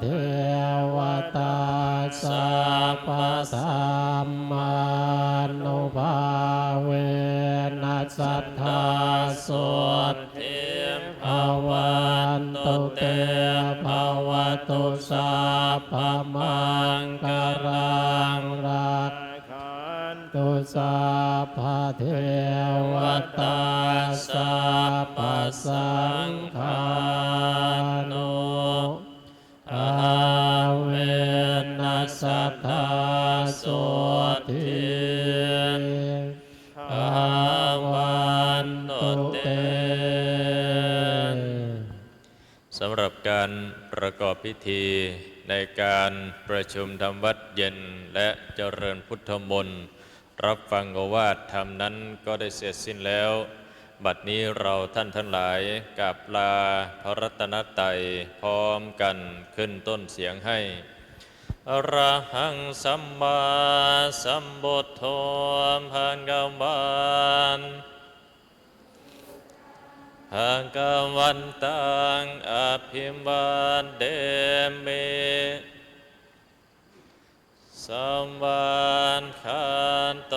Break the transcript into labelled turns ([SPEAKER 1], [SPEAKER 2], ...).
[SPEAKER 1] เทวตาสัพสัมมานุภาเว
[SPEAKER 2] นั
[SPEAKER 1] สัทธาสวดเทภวันตุเตภวตุสัพพมังกรังรักตุสัพพเทวตาสัพสั โสทิภาวันตุเต
[SPEAKER 3] สำหรับการประกอบพิธีในการประชุมธรรมวัดเย็นและเจริญพุทธมนต์รับฟังโอวาทธรรมนั้นก็ได้เสร็จสิ้นแล้ว บัดนี้เราท่านทั้งหลายกับลาพระรัตนตรัยพร้อมกันขึ้นต้นเสียงให้ อรหังสัมมาสัมพุทโธพังกวันหังกวันตังอภิมวันเดเมสัมวันขันโต